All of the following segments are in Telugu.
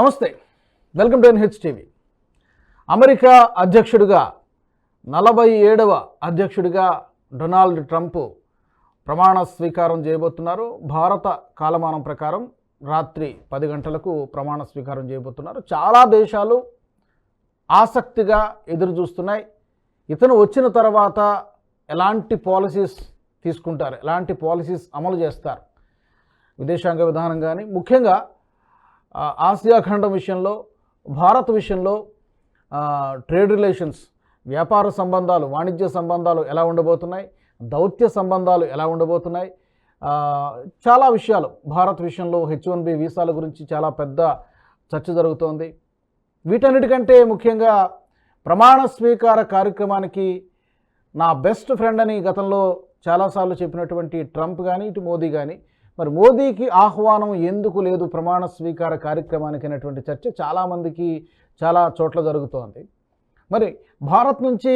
నమస్తే. Welcome to NH TV America అధ్యక్షుడిగా నలభై ఏడవ అధ్యక్షుడిగా డొనాల్డ్ ట్రంప్ ప్రమాణ స్వీకారం చేయబోతున్నారు. భారత కాలమానం ప్రకారం రాత్రి పది గంటలకు ప్రమాణ స్వీకారం చేయబోతున్నారు. చాలా దేశాలు ఆసక్తిగా ఎదురు చూస్తున్నాయి ఇతను వచ్చిన తర్వాత ఎలాంటి పాలసీస్ తీసుకుంటారు? ఎలాంటి పాలసీస్ అమలు చేస్తారు? విదేశాంగ విధానం కానీ ముఖ్యంగా ఆసియా ఖండం విషయంలో భారత్ విషయంలో ట్రేడ్ రిలేషన్స్ వ్యాపార సంబంధాలు వాణిజ్య సంబంధాలు ఎలా ఉండబోతున్నాయి దౌత్య సంబంధాలు ఎలా ఉండబోతున్నాయి చాలా విషయాలు. భారత్ విషయంలో హెచ్ వన్ బి వీసాల గురించి చాలా పెద్ద చర్చ జరుగుతోంది. వీటన్నిటికంటే ముఖ్యంగా ప్రమాణ స్వీకార కార్యక్రమానికి నా బెస్ట్ ఫ్రెండ్ అని గతంలో చాలాసార్లు చెప్పినటువంటి ట్రంప్ కానీ ఇటు మోదీ కానీ మరి మోదీకి ఆహ్వానం ఎందుకు లేదు ప్రమాణ స్వీకార కార్యక్రమానికి అనేటువంటి చర్చ చాలామందికి చాలా చోట్ల జరుగుతోంది. మరి భారత్ నుంచి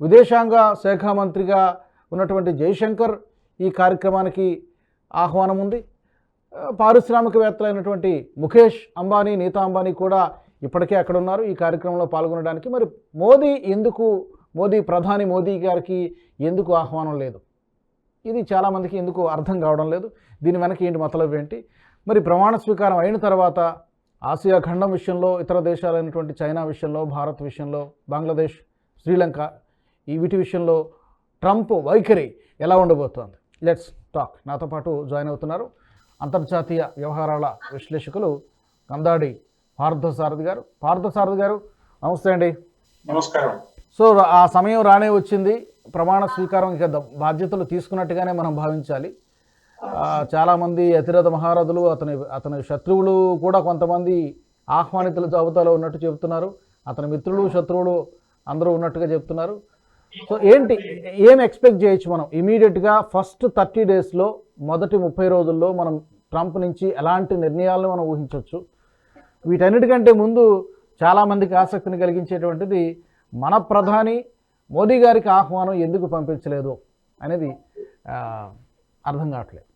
విదేశాంగ శాఖ మంత్రిగా ఉన్నటువంటి జయశంకర్ ఈ కార్యక్రమానికి ఆహ్వానం ఉంది. పారిశ్రామికవేత్తలైనటువంటి ముఖేష్ అంబానీ నీతా అంబానీ కూడా ఇప్పటికే అక్కడ ఉన్నారు ఈ కార్యక్రమంలో పాల్గొనడానికి. మరి మోదీ ఎందుకు మోదీ ప్రధాని మోదీ గారికి ఎందుకు ఆహ్వానం లేదు? ఇది చాలామందికి ఎందుకు అర్థం కావడం లేదు. దీని వెనక ఏంటి మతలబ్ ఏంటి? మరి ప్రమాణ స్వీకారం అయిన తర్వాత ఆసియా ఖండం విషయంలో ఇతర దేశాలైనటువంటి చైనా విషయంలో భారత్ విషయంలో బంగ్లాదేశ్ శ్రీలంక ఈ వీటి విషయంలో ట్రంప్ వైఖరి ఎలా ఉండబోతోంది? లెట్స్ టాక్ నాతో పాటు జాయిన్ అవుతున్నారు అంతర్జాతీయ వ్యవహారాల విశ్లేషకులు కందాడి పార్థసారథి గారు. పార్థసారథి గారు నమస్తే అండి. నమస్కారం. సో ఆ సమయం రానే వచ్చింది. ప్రమాణ స్వీకారం ఇక బాధ్యతలు తీసుకున్నట్టుగానే మనం భావించాలి. చాలామంది అతిరథ మహారథులు అతని అతని శత్రువులు కూడా కొంతమంది ఆహ్వానితుల జాబితాలో ఉన్నట్టు చెబుతున్నారు. అతని మిత్రులు శత్రువులు అందరూ ఉన్నట్టుగా చెప్తున్నారు సో ఏంటి ఏం ఎక్స్పెక్ట్ చేయొచ్చు మనం? ఇమీడియట్గా ఫస్ట్ థర్టీ డేస్లో మొదటి ముప్పై రోజుల్లో మనం ట్రంప్ నుంచి ఎలాంటి నిర్ణయాలను మనం ఊహించవచ్చు వీటన్నిటికంటే ముందు చాలామందికి ఆసక్తిని కలిగించేటువంటిది మన ప్రధాని మోదీ గారికి ఆహ్వానం ఎందుకు పంపించలేదు అనేది అర్థం కావట్లేదు.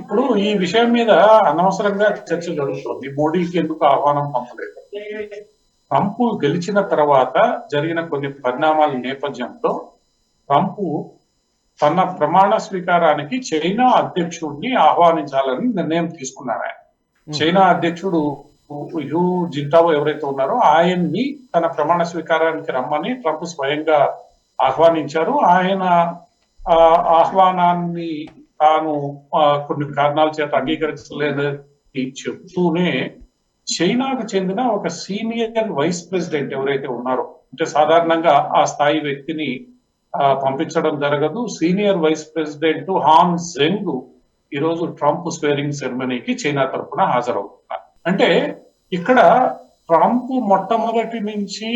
ఇప్పుడు ఈ విషయం మీద అనవసరంగా చర్చ జరుగుతోంది. మోడీకి ఎందుకు ఆహ్వానం పంపలేదు? ట్రంప్ గెలిచిన తర్వాత జరిగిన కొన్ని పరిణామాల నేపథ్యంలో ట్రంప్ తన ప్రమాణ స్వీకారానికి చైనా అధ్యక్షుడిని ఆహ్వానించాలని నిర్ణయం తీసుకున్నారు ఆయన. చైనా అధ్యక్షుడు యూ జింటావో ఎవరైతే ఉన్నారో ఆయన్ని తన ప్రమాణ స్వీకారానికి రమ్మని ట్రంప్ స్వయంగా ఆహ్వానించారు. ఆయన ఆహ్వానాన్ని తాను కొన్ని కారణాల చేత అంగీకరించలేదని చెప్తూనే చైనాకు చెందిన ఒక సీనియర్ వైస్ ప్రెసిడెంట్ ఎవరైతే ఉన్నారో అంటే సాధారణంగా ఆ స్థాయి వ్యక్తిని పంపించడం జరగదు. Senior vice president Han Zheng ఈరోజు ట్రంప్ స్వేరింగ్ సెరమనీకి చైనా తరఫున హాజరవుతున్నారు. అంటే ఇక్కడ ట్రంప్ మొట్టమొదటి నుంచి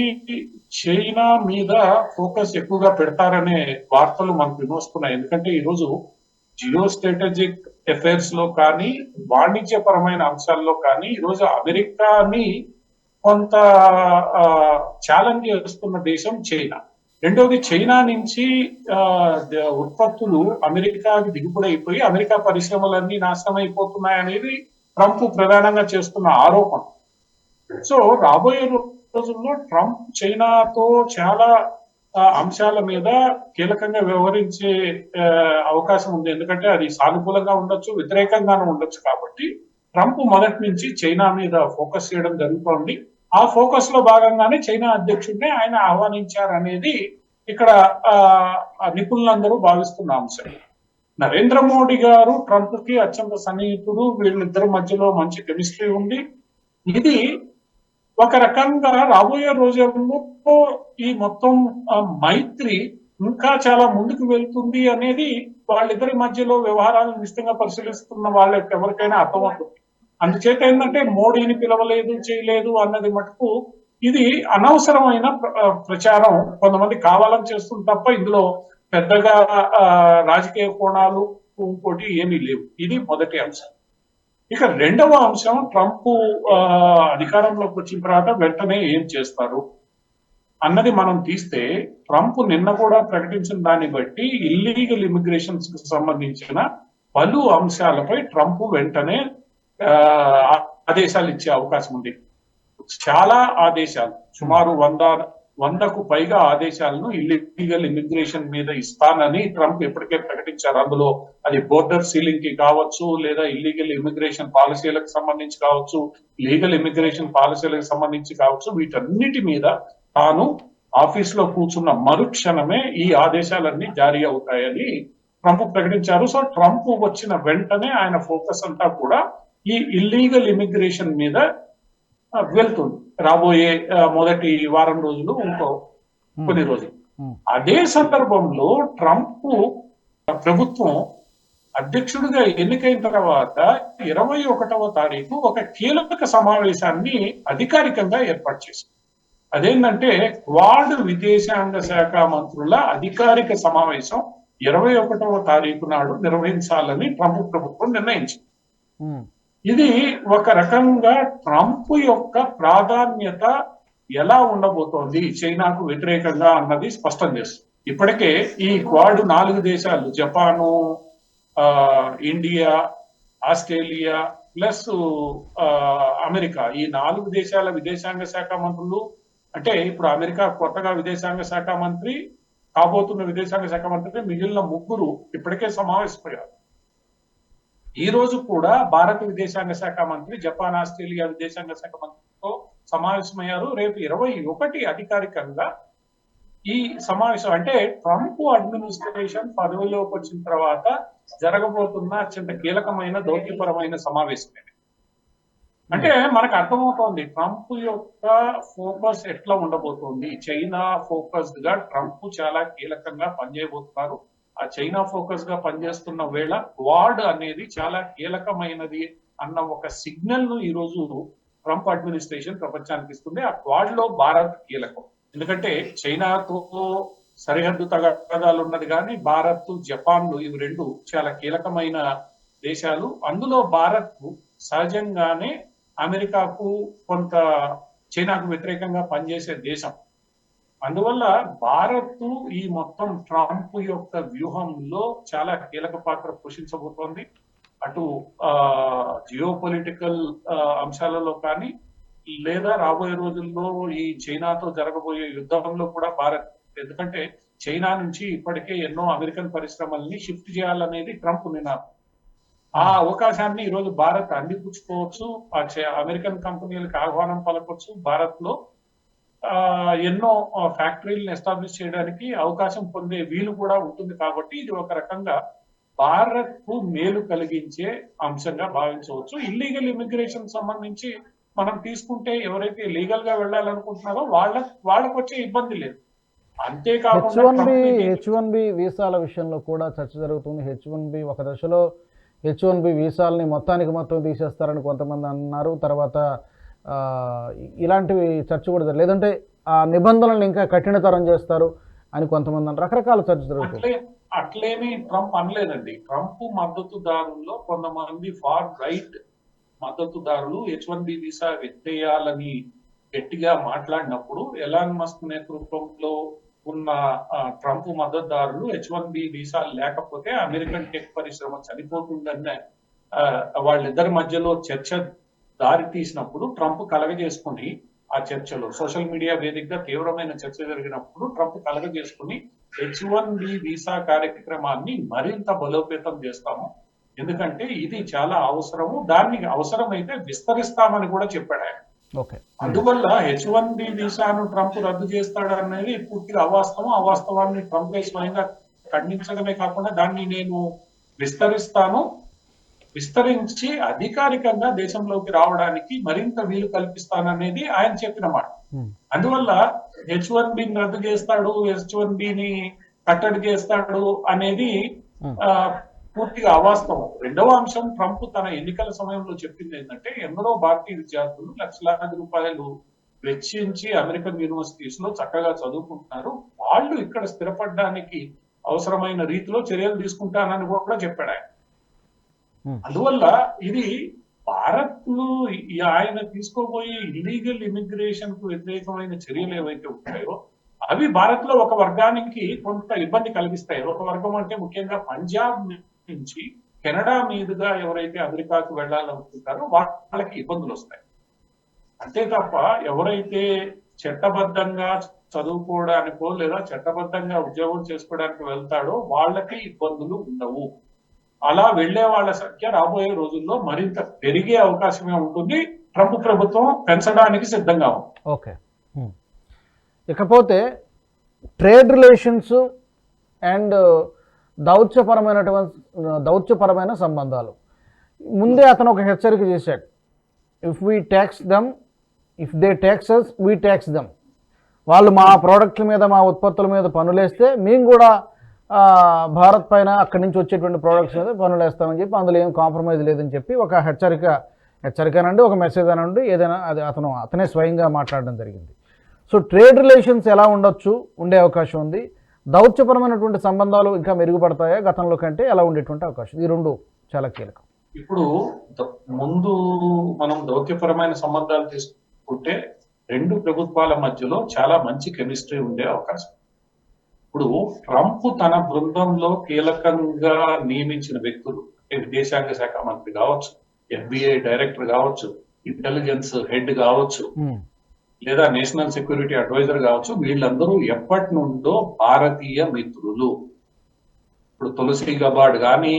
చైనా మీద ఫోకస్ ఎక్కువగా పెడతారనే వార్తలు మనకు వినోస్తున్నాయి. ఎందుకంటే ఈరోజు జియో స్ట్రాటజిక్ అఫైర్స్లో కానీ వాణిజ్యపరమైన అంశాల్లో కానీ ఈరోజు అమెరికాని కొంత ఛాలెంజ్ చేస్తున్న దేశం చైనా. రెండవది చైనా నుంచి ఉత్పత్తులు అమెరికాకి దిగుబడైపోయి అమెరికా పరిశ్రమలన్నీ నాశనం అయిపోతున్నాయి అనేది ట్రంప్ ప్రధానంగా చేస్తున్న ఆరోపణ. సో రాబోయే రోజుల్లో ట్రంప్ చైనాతో చాలా అంశాల మీద కీలకంగా వ్యవహరించే అవకాశం ఉంది. ఎందుకంటే అది సానుకూలంగా ఉండొచ్చు వ్యతిరేకంగానూ ఉండొచ్చు కాబట్టి ట్రంప్ మొదటి నుంచి చైనా మీద ఫోకస్ చేయడం జరుగుతోంది. ఆ ఫోకస్లో భాగంగానే చైనా అధ్యక్షుడిని ఆయన ఆహ్వానించారనేది ఇక్కడ ఆ, నిపుణులందరూ భావిస్తున్న అంశం. నరేంద్ర మోడీ గారు ట్రంప్కి అత్యంత సన్నిహితుడు. వీళ్ళిద్దరి మధ్యలో మంచి కెమిస్ట్రీ ఉంది. ఇది ఒక రకంగా రాబోయే రోజుల్లో ఈ మొత్తం మైత్రి ఇంకా చాలా ముందుకు వెళ్తుంది అనేది వాళ్ళిద్దరి మధ్యలో వ్యవహారాలను నిశ్చితంగా పరిశీలిస్తున్న వాళ్ళకి ఎవరికైనా అర్థమవుతుంది. అందుచేత ఏంటంటే మోడీని పిలవలేదు చేయలేదు అన్నది మటుకు ఇది అనవసరమైన ప్ర- ప్రచారం. కొంతమంది కావాలని చేస్తుంది తప్ప ఇందులో పెద్దగా ఆ, రాజకీయ కోణాలు ఇంకోటి ఏమీ లేవు. ఇది మొదటి అంశం. ఇక రెండవ అంశం ట్రంప్ అధికారంలోకి వచ్చిన తర్వాత వెంటనే ఏం చేస్తారు? అన్నది మనం తీస్తే ట్రంప్ నిన్న కూడా ప్రకటించిన దాన్ని బట్టి ఇల్లీగల్ ఇమిగ్రేషన్స్కి సంబంధించిన పలు అంశాలపై ట్రంప్ వెంటనే ఆ, ఆదేశాలు ఇచ్చే అవకాశం ఉంది. చాలా ఆదేశాలు. సుమారు వంద వందకు పైగా ఆదేశాలను ఇల్లీగల్ ఇమిగ్రేషన్ మీద ఇస్తానని ట్రంప్ ఇప్పటికే ప్రకటించారు. అందులో అది బోర్డర్ సీలింగ్కి కావచ్చు లేదా ఇల్లీగల్ ఇమిగ్రేషన్ పాలసీలకు సంబంధించి కావచ్చు లీగల్ ఇమిగ్రేషన్ పాలసీలకు సంబంధించి కావచ్చు వీటన్నిటి మీద తాను ఆఫీస్లో కూర్చున్న మరుక్షణమే ఈ ఆదేశాలన్నీ జారీ అవుతాయని ట్రంప్ ప్రకటించారు. సో ట్రంప్ వచ్చిన వెంటనే ఆయన ఫోకస్ అంతా కూడా ఈ ఇల్లీగల్ ఇమిగ్రేషన్ మీద వెళ్తుంది రాబోయే మొదటి వారం రోజులు ఇంకో కొన్ని రోజులు. అదే సందర్భంలో ట్రంప్ ప్రభుత్వం అధ్యక్షుడిగా ఎన్నికైన తర్వాత ఇరవై ఒకటవ తారీఖు ఒక కీలక సమావేశాన్ని అధికారికంగా ఏర్పాటు చేసింది. అదేంటంటే క్వాడ్ విదేశాంగ శాఖ మంత్రుల అధికారిక సమావేశం ఇరవై ఒకటవ తారీఖు నాడు నిర్వహించాలని ట్రంప్ ప్రభుత్వం నిర్ణయించింది. ఇది ఒక రకంగా ట్రంప్ యొక్క ప్రాధాన్యత ఎలా ఉండబోతోంది? చైనాకు వ్యతిరేకంగా అన్నది స్పష్టం చేస్తుంది. ఇప్పటికే ఈ క్వాడ్ నాలుగు దేశాలు జపాను ఇండియా ఆస్ట్రేలియా ప్లస్ ఆ, అమెరికా ఈ నాలుగు దేశాల విదేశాంగ శాఖ మంత్రులు అంటే ఇప్పుడు అమెరికా కొత్తగా విదేశాంగ శాఖ మంత్రి కాబోతున్న విదేశాంగ శాఖ మంత్రి మిగిలిన ముగ్గురు ఇప్పటికే సమావేశపోయారు ఈ రోజు కూడా భారత విదేశాంగ శాఖ మంత్రి జపాన్ ఆస్ట్రేలియా విదేశాంగ శాఖ మంత్రితో సమావేశమయ్యారు. రేపు ఇరవై ఒకటి అధికారికంగా ఈ సమావేశం అంటే ట్రంప్ అడ్మినిస్ట్రేషన్ పదవిలోకి వచ్చిన తర్వాత జరగబోతున్న అత్యంత కీలకమైన దౌత్యపరమైన సమావేశం ఇది. అంటే మనకు అర్థమవుతోంది ట్రంప్ యొక్క ఫోకస్ ఎట్లా ఉండబోతోంది? చైనా ఫోకస్డ్గా ట్రంప్ చాలా కీలకంగా పనిచేయబోతున్నారు. ఆ చైనా ఫోకస్గా పనిచేస్తున్న వేళ క్వాడ్ అనేది చాలా కీలకమైనది అన్న ఒక సిగ్నల్ను ఈ రోజు ట్రంప్ అడ్మినిస్ట్రేషన్ ప్రపంచానికి ఇస్తుంది. ఆ క్వాడ్లో భారత్ కీలకం. ఎందుకంటే చైనాతో సరిహద్దు తగాదాలు ఉన్నది కానీ భారత్ జపాన్లు ఇవి రెండు చాలా కీలకమైన దేశాలు. అందులో భారత్ సహజంగానే అమెరికాకు కొంత చైనాకు వ్యతిరేకంగా పనిచేసే దేశం. అందువల్ల భారత్ ఈ మొత్తం ట్రంప్ యొక్క వ్యూహంలో చాలా కీలక పాత్ర పోషించబోతోంది. అటు జియో పొలిటికల్ అంశాలలో కానీ లేదా రాబోయే రోజుల్లో ఈ చైనాతో జరగబోయే యుద్ధంలో కూడా భారత్ ఎందుకంటే చైనా నుంచి ఇప్పటికే ఎన్నో అమెరికన్ పరిశ్రమల్ని షిఫ్ట్ చేయాలనేది ట్రంప్ నినాదం ఆ అవకాశాన్ని ఈ రోజు భారత్ అందిపుచ్చుకోవచ్చు ఆ అమెరికన్ కంపెనీలకు ఆహ్వానం పలకొచ్చు భారత్లో ఎన్నో ఫ్యాక్టరీలను ఎస్టాబ్లిష్ చేయడానికి అవకాశం పొందే వీలు కూడా ఉంటుంది కాబట్టి ఇది ఒక రకంగా భారత్కు మేలు కలిగించే అంశంగా భావించవచ్చు. ఇల్లీగల్ ఇమిగ్రేషన్ సంబంధించి మనం తీసుకుంటే ఎవరైతే లీగల్గా వెళ్ళాలనుకుంటున్నారో వాళ్ళ వాళ్ళకు వచ్చే ఇబ్బంది లేదు. H one B H one B వీసాల విషయంలో కూడా చర్చ జరుగుతుంది. హెచ్ వన్ బి ఒక దశలో హెచ్ వన్ బి వీసాలని మొత్తానికి మొత్తం తీసేస్తారని కొంతమంది అన్నారు. తర్వాత ఇలాంటివి చర్చ కూడా లేదంటే ఆ నిబంధనలను ఇంకా కఠినతరం చేస్తారు అని కొంతమంది రకరకాల చర్చ జరుగుతుంది అట్లేమి ట్రంప్ అనలేదండి. ట్రంప్ మద్దతుదారుల్లో కొంతమంది ఫార్ రైట్ మద్దతుదారులు హెచ్ వన్ బి వీసా ఎత్తేయాలని గట్టిగా మాట్లాడినప్పుడు ఎలాన్ మస్క్ నేతృత్వంలో ఉన్న ట్రంప్ మద్దతుదారులు హెచ్ వన్ బి వీసా లేకపోతే అమెరికన్ టెక్ పరిశ్రమ చనిపోతుందన్న వాళ్ళిద్దరి మధ్యలో చర్చ దారి తీసినప్పుడు ట్రంప్ కలగజేసుకుని ఆ చర్చలో సోషల్ మీడియా వేదికగా తీవ్రమైన చర్చ జరిగినప్పుడు ట్రంప్ కలగజేసుకుని హెచ్ వన్ బి వీసా కార్యక్రమాన్ని మరింత బలోపేతం చేస్తాము. ఎందుకంటే ఇది చాలా అవసరము. దాన్ని అవసరమైతే విస్తరిస్తామని కూడా చెప్పాడు ఆయన. ఓకే. అందువల్ల హెచ్ వన్ బి వీసాను ట్రంప్ రద్దు చేస్తాడు అనేది పూర్తిగా అవాస్తవం. అవాస్తవాన్ని ట్రంప్ స్వయంగా ఖండించడమే కాకుండా దాన్ని నేను విస్తరిస్తాను. విస్తరించి అధికారికంగా దేశంలోకి రావడానికి మరింత వీలు కల్పిస్తాననేది ఆయన చెప్పిన మాట. అందువల్ల హెచ్ వన్ బిని రద్దు చేస్తాడు హెచ్ వన్ బిని కట్టడి చేస్తాడు అనేది పూర్తిగా అవాస్తవం రెండవ అంశం ట్రంప్ తన ఎన్నికల సమయంలో చెప్పింది ఏంటంటే ఎందరో భారతీయ విద్యార్థులు లక్షలాది రూపాయలు వెచ్చించి అమెరికన్ యూనివర్సిటీస్లో చక్కగా చదువుకుంటున్నారు వాళ్ళు ఇక్కడ స్థిరపడడానికి అవసరమైన రీతిలో చర్యలు తీసుకుంటానని కూడా చెప్పాడు ఆయన. Hmm. అందువల్ల ఇది భారత్ ఆయన తీసుకోబోయే ఇల్లీగల్ ఇమిగ్రేషన్కు వ్యతిరేకమైన చర్యలు ఏవైతే ఉంటాయో అవి భారత్లో ఒక వర్గానికి కొంత ఇబ్బంది కలిగిస్తాయి. ఒక వర్గం అంటే ముఖ్యంగా పంజాబ్ నుంచి కెనడా మీదుగా ఎవరైతే అమెరికాకు వెళ్ళాలనుకుంటారో వాళ్ళకి ఇబ్బందులు వస్తాయి. అంతే తప్ప ఎవరైతే చట్టబద్ధంగా చదువుకోవడానికో లేదా చట్టబద్ధంగా ఉద్యోగం చేసుకోవడానికి వెళ్తాడో వాళ్ళకి ఇబ్బందులు ఉండవు. అలా వెళ్ళే వాళ్ళ సంఖ్య రాబోయే రోజుల్లో మరింత పెరిగే అవకాశమే ఉంటుంది. ట్రంప్ ప్రభుత్వం పెంచడానికి సిద్ధంగా ఉంది. ఓకే. ఇకపోతే ట్రేడ్ రిలేషన్స్ అండ్ దౌత్యపరమైనటువంటి దౌత్యపరమైన సంబంధాలు. ముందే అతను ఒక హెచ్చరిక చేశాడు. If we tax them if they taxes we tax them వాళ్ళు మా ప్రోడక్ట్ల మీద మా ఉత్పత్తుల మీద పనులేస్తే మేము కూడా భారత్ పైన అక్కడి నుంచి వచ్చేటువంటి ప్రోడక్ట్స్ మీద పనులు వేస్తామని చెప్పి అందులో ఏం కాంప్రమైజ్ లేదని చెప్పి ఒక హెచ్చరిక హెచ్చరిక అనండి ఒక మెసేజ్ అనండి ఏదైనా అది అతను అతనే స్వయంగా మాట్లాడడం జరిగింది. సో ట్రేడ్ రిలేషన్స్ ఎలా ఉండొచ్చు? ఉండే అవకాశం ఉంది. దౌత్యపరమైనటువంటి సంబంధాలు ఇంకా మెరుగుపడతాయా? గతంలో కంటే ఎలా ఉండేటువంటి అవకాశం? ఈ రెండు చాలా కీలకం. ఇప్పుడు ముందు మనం దౌత్యపరమైన సంబంధాలు తీసుకుంటే రెండు ప్రభుత్వాల మధ్యలో చాలా మంచి కెమిస్ట్రీ ఉండే అవకాశం. ఇప్పుడు ట్రంప్ తన బృందంలో కీలకంగా నియమించిన వ్యక్తులు అంటే విదేశాంగ శాఖ మంత్రి కావచ్చు ఎఫ్బిఐ డైరెక్టర్ కావచ్చు ఇంటెలిజెన్స్ హెడ్ కావచ్చు లేదా నేషనల్ సెక్యూరిటీ అడ్వైజర్ కావచ్చు వీళ్ళందరూ ఎప్పటి నుండో భారతీయ మిత్రులు. ఇప్పుడు తులసి గబాడ్ కానీ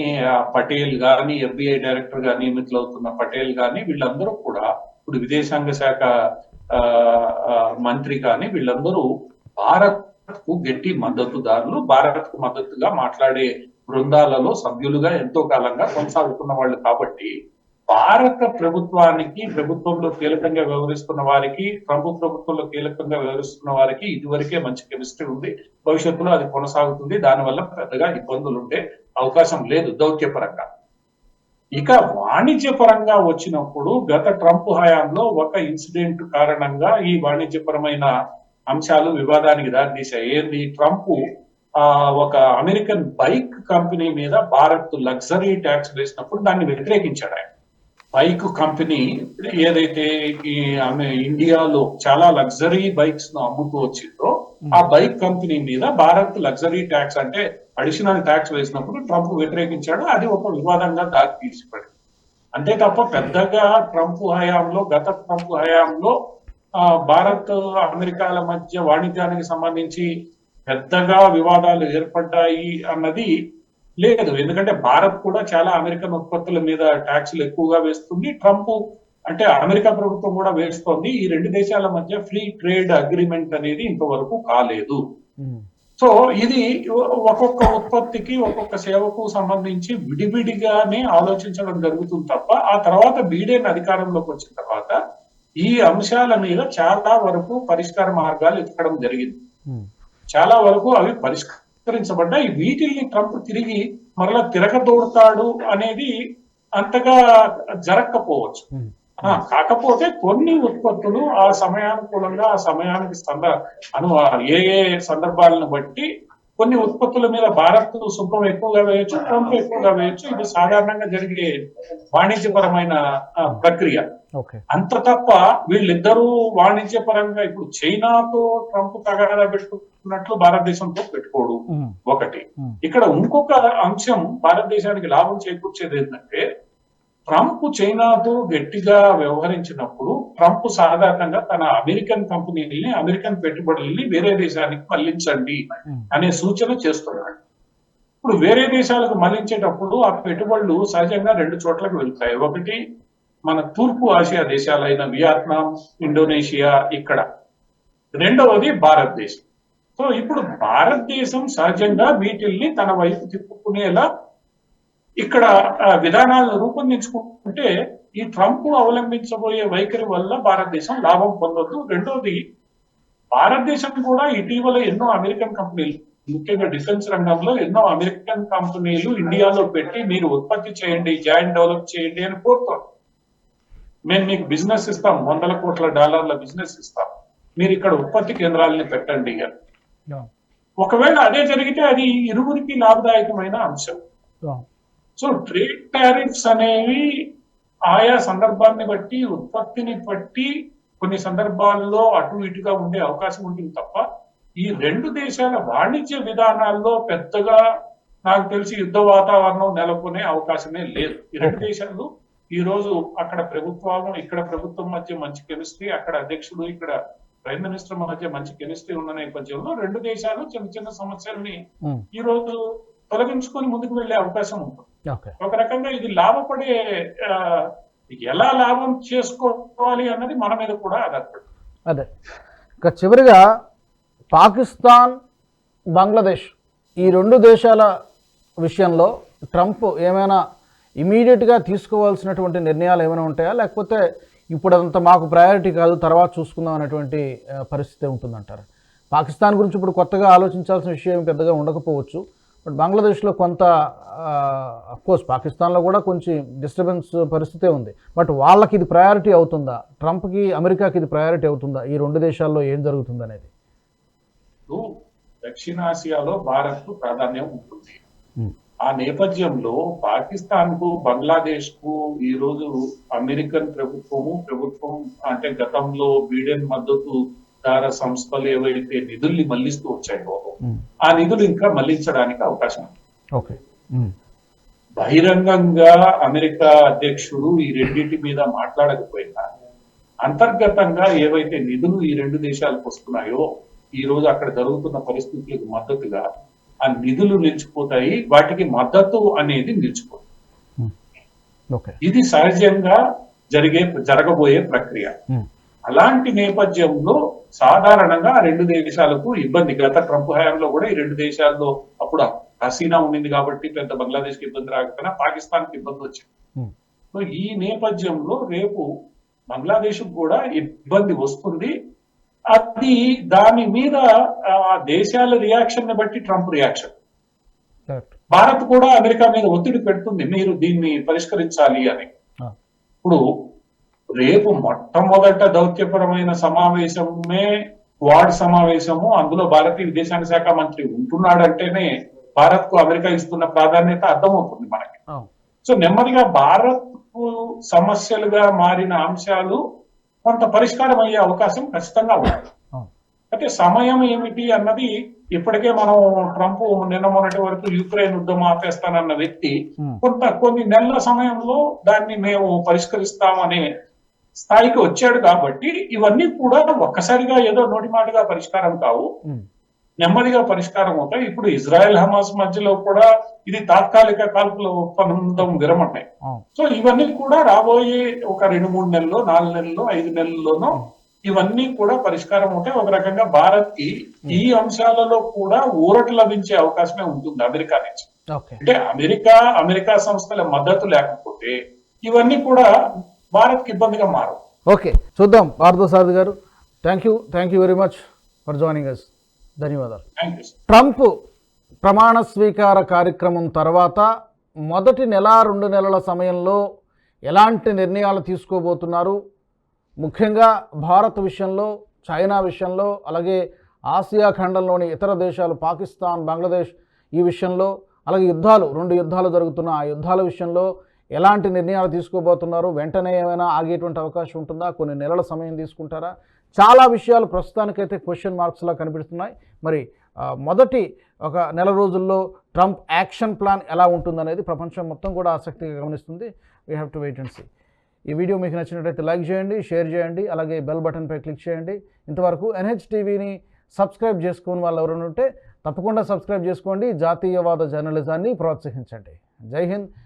పటేల్ కానీ ఎఫ్బిఐ డైరెక్టర్గా నియమితులవుతున్న పటేల్ కానీ వీళ్ళందరూ కూడా ఇప్పుడు విదేశాంగ శాఖ మంత్రి కానీ వీళ్ళందరూ భారత్ కు గట్టి మద్దతుదారులు భారత్కు మద్దతుగా మాట్లాడే బృందాలలో సభ్యులుగా ఎంతో కాలంగా కొనసాగుతున్న వాళ్ళు కాబట్టి భారత ప్రభుత్వానికి ప్రభుత్వంలో కీలకంగా వ్యవహరిస్తున్న వారికి ట్రంప్ ప్రభుత్వంలో కీలకంగా వ్యవహరిస్తున్న వారికి ఇదివరకే మంచి కెమిస్ట్రీ ఉంది. భవిష్యత్తులో అది కొనసాగుతుంది. దానివల్ల పెద్దగా ఇబ్బందులు ఉండే అవకాశం లేదు దౌత్యపరంగా. ఇక వాణిజ్యపరంగా వచ్చినప్పుడు గత ట్రంప్ హయాంలో ఒక ఇన్సిడెంట్ కారణంగా ఈ వాణిజ్యపరమైన అంశాలు వివాదానికి దారితీశాయి. ఏంది? ట్రంప్ ఆ ఒక అమెరికన్ బైక్ కంపెనీ మీద భారత్ లగ్జరీ ట్యాక్స్ వేసినప్పుడు దాన్ని వ్యతిరేకించాడు ఆయన. బైక్ కంపెనీ ఏదైతే ఆమె ఇండియాలో చాలా లగ్జరీ బైక్స్ను అమ్ముతూ వచ్చిందో ఆ బైక్ కంపెనీ మీద భారత్ లగ్జరీ ట్యాక్స్ అంటే అడిషనల్ ట్యాక్స్ వేసినప్పుడు ట్రంప్ వ్యతిరేకించాడు. అది ఒక వివాదంగా దారి తీసిపడింది అంతే తప్ప పెద్దగా ట్రంప్ హయాంలో గత ట్రంప్ హయాంలో భారత్ అమెరికాల మధ్య వాణిజ్యానికి సంబంధించి పెద్దగా వివాదాలు ఏర్పడ్డాయి అన్నది లేదు. ఎందుకంటే భారత్ కూడా చాలా అమెరికన్ ఉత్పత్తుల మీద ట్యాక్స్లు ఎక్కువగా వేస్తుంది. ట్రంప్ అంటే అమెరికా ప్రభుత్వం కూడా వేస్తోంది. ఈ రెండు దేశాల మధ్య ఫ్రీ ట్రేడ్ అగ్రిమెంట్ అనేది ఇంతవరకు కాలేదు. సో ఇది ఒక్కొక్క ఉత్పత్తికి ఒక్కొక్క సేవకు సంబంధించి విడివిడిగానే ఆలోచించడం జరుగుతుంది తప్ప ఆ తర్వాత బీడెన్ అధికారంలోకి వచ్చిన తర్వాత ఈ అంశాల మీద చాలా వరకు పరిష్కార మార్గాలు ఎత్తడం జరిగింది. చాలా వరకు అవి పరిష్కరించబడ్డాయి. వీటిల్ని ట్రంప్ తిరిగి మరలా తిరగదోడతాడు అనేది అంతగా జరగకపోవచ్చు కాకపోతే కొన్ని ఉత్పత్తులు ఆ సమయానుకూలంగా ఆ సమయానికి సంద అను ఏ ఏ సందర్భాలను బట్టి కొన్ని ఉత్పత్తుల మీద భారత్ సుంకం ఎక్కువగా వేయొచ్చు ట్రంప్ ఎక్కువగా వేయొచ్చు. ఇది సాధారణంగా జరిగే వాణిజ్యపరమైన ప్రక్రియ. అంత తప్ప వీళ్ళిద్దరూ వాణిజ్యపరంగా ఇప్పుడు చైనాతో ట్రంప్ తగాదా పెట్టుకున్నట్లు భారతదేశంతో పెట్టుకోడు. ఒకటి. ఇక్కడ ఇంకొక అంశం భారతదేశానికి లాభం చేకూర్చేది ఏంటంటే ట్రంప్ చైనాతో గట్టిగా వ్యవహరించినప్పుడు ట్రంప్ సాధారణంగా తన అమెరికన్ కంపెనీలని అమెరికన్ పెట్టుబడుల్ని వేరే దేశానికి మళ్ళించండి ఉమ్, అనే సూచన చేస్తున్నాడు. ఇప్పుడు వేరే దేశాలకు మళ్ళించేటప్పుడు ఆ పెట్టుబడులు సహజంగా రెండు చోట్లకు వెళ్తాయి. ఒకటి మన తూర్పు ఆసియా దేశాలైన వియత్నాం ఇండోనేషియా ఇక్కడ. రెండవది భారతదేశం. సో ఇప్పుడు భారతదేశం సహజంగా వీటిల్ని తన వైపు తిప్పుకునేలా ఇక్కడ విధానాలను రూపొందించుకుంటే ఈ ట్రంప్ అవలంబించబోయే వైఖరి వల్ల భారతదేశం లాభం పొందొద్దు. రెండోది భారతదేశం కూడా ఇటీవల ఎన్నో అమెరికన్ కంపెనీలు ముఖ్యంగా డిఫెన్స్ రంగంలో ఎన్నో అమెరికన్ కంపెనీలు ఇండియాలో పెట్టి మీరు ఉత్పత్తి చేయండి జాయింట్ డెవలప్ చేయండి అని కోరుతోంది మేము మీకు బిజినెస్ ఇస్తాం వందల కోట్ల డాలర్ల బిజినెస్ ఇస్తాం. మీరు ఇక్కడ ఉత్పత్తి కేంద్రాలని పెట్టండి అని. ఒకవేళ అదే జరిగితే అది ఇరువురికి లాభదాయకమైన అంశం. సో ట్రేడ్ టారిఫ్స్ అనేవి ఆయా సందర్భాన్ని బట్టి ఉత్పత్తిని బట్టి కొన్ని సందర్భాల్లో అటు ఇటుగా ఉండే అవకాశం ఉంటుంది తప్ప ఈ రెండు దేశాల వాణిజ్య విధానాల్లో పెద్దగా నాకు తెలిసి యుద్ధ వాతావరణం నెలకొనే అవకాశమే లేదు. ఈ రెండు దేశాలు ఈ రోజు అక్కడ ప్రభుత్వం ఇక్కడ ప్రభుత్వం మధ్య మంచి కెమిస్ట్రీ అక్కడ అధ్యక్షుడు ఇక్కడ ప్రైమ్ మినిస్టర్ మధ్య మంచి కెమిస్ట్రీ ఉన్న నేపథ్యంలో రెండు దేశాలు చిన్న చిన్న సమస్యల్ని ఈ రోజు తొలగించుకొని ముందుకు వెళ్ళే అవకాశం ఉంటుంది. ఒక రకంగా ఇది లాభపడే ఎలా లాభం చేసుకోవాలి అన్నది మన మీద కూడా ఆధారపడి అదే. ఇక చివరిగా పాకిస్తాన్ బంగ్లాదేశ్ ఈ రెండు దేశాల విషయంలో ట్రంప్ ఏమైనా ఇమీడియట్గా తీసుకోవాల్సినటువంటి నిర్ణయాలు ఏమైనా ఉంటాయా? లేకపోతే ఇప్పుడు అదంతా మాకు ప్రయారిటీ కాదు తర్వాత చూసుకుందాం అనేటువంటి పరిస్థితి ఉంటుందంటారు? పాకిస్తాన్ గురించి ఇప్పుడు కొత్తగా ఆలోచించాల్సిన విషయం పెద్దగా ఉండకపోవచ్చు. బట్ బంగ్లాదేశ్లో కొంత కోర్స్ పాకిస్తాన్లో కూడా కొంచెం డిస్టర్బెన్స్ పరిస్థితే ఉంది. బట్ వాళ్ళకి ఇది ప్రయారిటీ అవుతుందా? ట్రంప్కి అమెరికాకి ఇది ప్రయారిటీ అవుతుందా? ఈ రెండు దేశాల్లో ఏం జరుగుతుంది అనేది? దక్షిణాసియాలో భారత్కు ప్రాధాన్యం ఉంటుంది. ఆ నేపథ్యంలో పాకిస్తాన్కు బంగ్లాదేశ్కు ఈ రోజు అమెరికన్ ప్రభుత్వము ప్రభుత్వం అంటే గతంలో బీడెన్ మద్దతు దార సంస్థలు ఏవైతే నిధుల్ని మళ్ళిస్తూ వచ్చాయో ఆ నిధులు ఇంకా మళ్ళించడానికి అవకాశం ఉంది. బహిరంగంగా అమెరికా అధ్యక్షుడు ఈ రెండింటి మీద మాట్లాడకపోయినా అంతర్గతంగా ఏవైతే నిధులు ఈ రెండు దేశాలకు వస్తున్నాయో ఈ రోజు అక్కడ జరుగుతున్న పరిస్థితులకు మద్దతుగా ఆ నిధులు నిలిచిపోతాయి. వాటికి మద్దతు అనేది నిలిచిపోతుంది. ఇది సహజంగా జరిగే జరగబోయే ప్రక్రియ. అలాంటి నేపథ్యంలో సాధారణంగా రెండు దేశాలకు ఇబ్బంది. గత ట్రంప్ హయాంలో కూడా ఈ రెండు దేశాల్లో అప్పుడు హసీనా ఉండింది కాబట్టి పెద్ద బంగ్లాదేశ్కి ఇబ్బంది రాకపోయినా పాకిస్తాన్కి ఇబ్బంది వచ్చింది. సో ఈ నేపథ్యంలో రేపు బంగ్లాదేశ్ కూడా ఇబ్బంది వస్తుంది. అది దాని మీద ఆ దేశాల రియాక్షన్ని బట్టి ట్రంప్ రియాక్షన్. భారత్ కూడా అమెరికా మీద ఒత్తిడి పెడుతుంది. మీరు దీన్ని పరిష్కరించాలి అని. ఇప్పుడు రేపు మొట్టమొదట దౌత్యపరమైన సమావేశమే క్వాడ్ సమావేశము అందులో భారతీయ విదేశాంగ శాఖ మంత్రి ఉంటున్నాడంటేనే భారత్కు అమెరికా ఇస్తున్న ప్రాధాన్యత అర్థమవుతుంది మనకి. సో నెమ్మదిగా భారత్కు సమస్యలుగా మారిన అంశాలు కొంత పరిష్కారం అయ్యే అవకాశం ఖచ్చితంగా ఉంది. అయితే సమయం ఏమిటి అన్నది ఇప్పటికే మనం ట్రంప్ నిన్న మొన్నటి వరకు యుక్రెయిన్ యుద్ధం ఆపేస్తానన్న వ్యక్తి. కొంత కొన్ని నెలల సమయంలో దాన్ని మేము పరిష్కరిస్తామనే స్థాయికి వచ్చాడు కాబట్టి ఇవన్నీ కూడా ఒక్కసారిగా ఏదో నోటి మాటగా పరిష్కారం కావు. నెమ్మదిగా పరిష్కారం అవుతాయి. ఇప్పుడు ఇజ్రాయెల్ హమాస్ మధ్యలో కూడా ఇది తాత్కాలిక కాల్పుల ఒప్పందం విరమన్నాయి సో ఇవన్నీ కూడా రాబోయే ఒక రెండు మూడు నెలల్లో నాలుగు నెలల్లో ఐదు నెలల్లోనో ఇవన్నీ కూడా పరిష్కారం అవుతాయి. ఒక రకంగా భారత్కి ఈ అంశాలలో కూడా ఊరట లభించే అవకాశమే ఉంటుంది అమెరికా నుంచి. అంటే అమెరికా అమెరికా సంస్థల మద్దతు లేకపోతే ఇవన్నీ కూడా భారత్కి ఇబ్బందిగా మారవు. ఓకే చూద్దాం. Parthasarathy garu thank you thank you very much for joining us ధన్యవాదాలు. ట్రంప్ ప్రమాణ స్వీకార కార్యక్రమం తర్వాత మొదటి నెల రెండు నెలల సమయంలో ఎలాంటి నిర్ణయాలు తీసుకోబోతున్నారు? ముఖ్యంగా భారత్ విషయంలో చైనా విషయంలో అలాగే ఆసియా ఖండంలోని ఇతర దేశాలు పాకిస్తాన్ బంగ్లాదేశ్ ఈ విషయంలో అలాగే యుద్ధాలు రెండు యుద్ధాలు జరుగుతున్న ఆ యుద్ధాల విషయంలో ఎలాంటి నిర్ణయాలు తీసుకోబోతున్నారు? వెంటనే ఏమైనా ఆగేటువంటి అవకాశం ఉంటుందా? కొన్ని నెలల సమయం తీసుకుంటారా? చాలా విషయాలు ప్రస్తుతానికైతే క్వశ్చన్ మార్క్స్లా కనిపిస్తున్నాయి. మరి మొదటి ఒక నెల రోజుల్లో ట్రంప్ యాక్షన్ ప్లాన్ ఎలా ఉంటుందనేది ప్రపంచం మొత్తం కూడా ఆసక్తిగా గమనిస్తుంది. We have to wait and see ఈ వీడియో మీకు నచ్చినట్లయితే లైక్ చేయండి షేర్ చేయండి అలాగే బెల్ బటన్పై క్లిక్ చేయండి. ఇంతవరకు ఎన్హెచ్ టీవీని సబ్స్క్రైబ్ చేసుకుని వాళ్ళు ఎవరైనా ఉంటే తప్పకుండా సబ్స్క్రైబ్ చేసుకోండి. జాతీయవాద జర్నలిజాన్ని ప్రోత్సహించండి. జై హింద్.